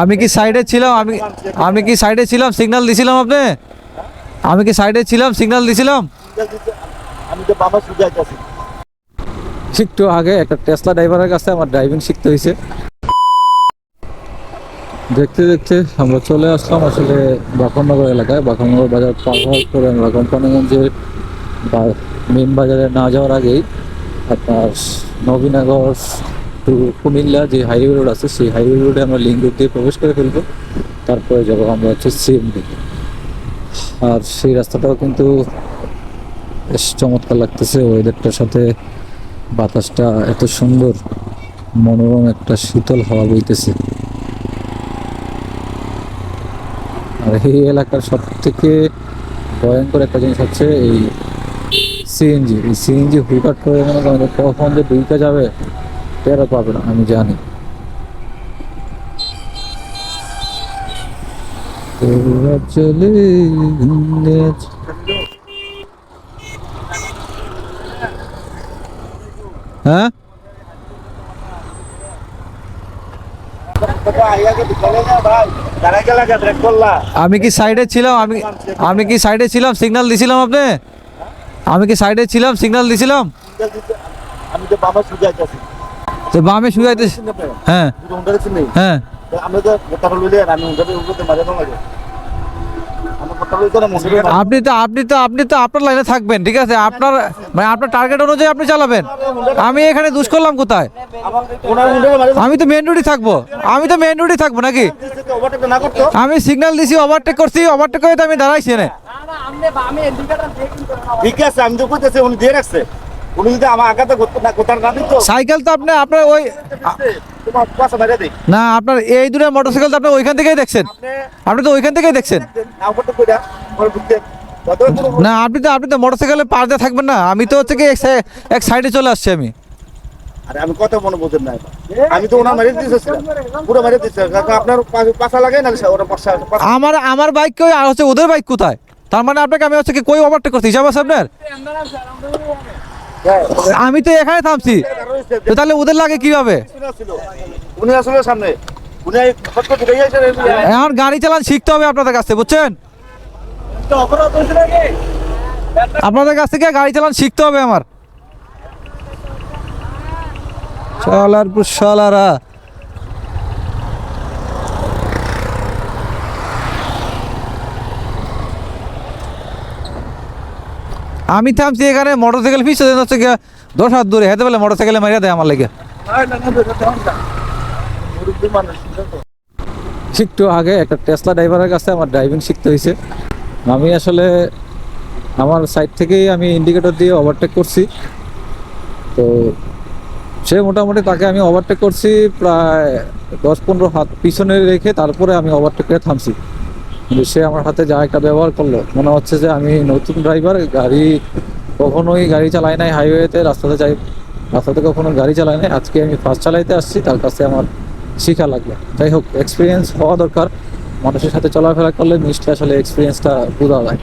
আমি কি সাইডে ছিলাম? আমি আমি কি সাইডে ছিলাম? সিগন্যাল দিছিলাম আপনি? আমি কি সাইডে ছিলাম? সিগন্যাল দিছিলাম? আমি আগে, একটা টেসলা ড্রাইভারের কাছে আমার ড্রাইভিং শিখতে হয়েছে দেখতে দেখতে আমরা চলে আসলাম আসলে বাকনগর এলাকায়। বাকনগর বাজার পার হওয়ার পরে আমরা কোম্পানিগঞ্জের মেন বাজারে না যাওয়ার আগেই আপনার নবীনগর টু কুমিল্লা যে হাইওয়ে রোড আছে, সেই হাইওয়ে রোডে আমরা লিঙ্ক রোড দিয়ে প্রবেশ করে ফেলব। তারপরে যাব আমরা হচ্ছে সিএমডি আর সেই রাস্তাটাও কিন্তু বেশ চমৎকার লাগতেছে। ওয়েদারটার সাথে বাতাসটা এত সুন্দর, মনোরম একটা শীতল হাওয়া বইতেছে। আর এই এলাকার সব থেকে ভয়ঙ্কর একটা জিনিস হচ্ছে এই সিএনজি এই সিএনজি হুটহাট করে মনে কখন যে ডুইকা যাবে টেরও পাবে না, আমি জানি। চলে হ্যাঁ? আমি কি সাইডে ছিলাম? আমি আমি কি সাইডে ছিলাম? সিগন্যাল দিছিলাম আপনি? আমি কি সাইডে ছিলাম? সিগন্যাল দিছিলাম? আমি তো বাবা সুজাইতেছি তো বামে শুয়াইতে হ্যাঁ। হ্যাঁ। আমরা তো কথা লইলে আমি হুন্ডারে উঠতে মারে না লাগে আমি কথা লইতে না মন্দিরে আপনি তো আপনি তো আপনি তো আপনার লাইনে থাকবেন ঠিক আছে? আপনার মানে আপনার টার্গেট অনুযায়ী আপনি চালাবেন। আমি এখানে দুষ করলাম কোথায়? আমি তো মেন রোডে থাকব। আমি তো মেন রোডে থাকব নাকি? ওভারটেক না করতো আমি সিগন্যাল দিছি ওভারটেক করছি ওভারটেক করে তো আমি দাঁড়াইছি ঠিক আছে আমি তো কইতেছি উনি দিয়ে রাখছে। উনি যদি আমার আগাতে করতে না দিত সাইকেল তো আপনি আপনার ওই পাশে না আপনার এই দূরে মোটরসাইকেল তো আপনি ওইখান থেকেই দেখছেন। আপনি তো ওইখান থেকেই দেখছেন। না করতে আপনি তো আপনি তো মোটরসাইকেলে পার দিয়ে থাকবেন না। আমি তো হচ্ছে কি এক সাই- এক সাইডে চলে আসছি আমি। আরে আমি কত মনে বোঝেন না আমি তো ওনার মেরে দিয়েছিলাম পুরো মেরে দিয়েছে আপনার পাশা লাগে না ওরা পাশা পাশা- আমার আমার বাইক কই? আর হচ্ছে ওদের বাইক কোথায়? তার মানে আপনাকে আমি হচ্ছে কি কই ওভারটেক করছি হিসাব আছে আপনার? আমি তো এখানে থামছি। তো তাহলে ওদের লাগে কীভাবে? উনি আসলে সামনে। এখন গাড়ি চালান শিখতে হবে আপনাদের কাছে বুঝছেন? আপনাদের কাছ থেকে গাড়ি চালান শিখতে হবে আমার। চলার পুষালারা আমি থামছি এখানে, মোটরসাইকেল পিছিয়ে হচ্ছে গিয়ে, দশ হাত দূরে, হেঁটে পেলে মোটরসাইকেলে মারিয়া দেয় আমার লেগে। একটু আগে, একটা টেসলা ড্রাইভারের কাছে আমার ড্রাইভিং শিখতে হয়েছে আমি আসলে আমার সাইড থেকেই আমি ইন্ডিকেটর দিয়ে ওভারটেক করছি। তো সে মোটামুটি তাকে আমি ওভারটেক করছি প্রায় দশ পনেরো হাত পিছনে রেখে, তারপরে আমি ওভারটেক করে থামছি। সে আমার হাতে যা একটা ব্যবহার করল, মনে হচ্ছে যে আমি নতুন ড্রাইভার গাড়ি কখনোই গাড়ি চালাই নাই হাইওয়েতে রাস্তাতে যাই, রাস্তাতে কখনো গাড়ি চালাই নাই। আজকে আমি ফার্স্ট চালাইতে আসছি, তার কাছে আমার শিখা লাগল। যাই হোক এক্সপিরিয়েন্স হওয়া দরকার। মানুষের সাথে চলাফেরা করলে নিশ্চয়ই আসলে এক্সপিরিয়েন্সটা বোঝা যায়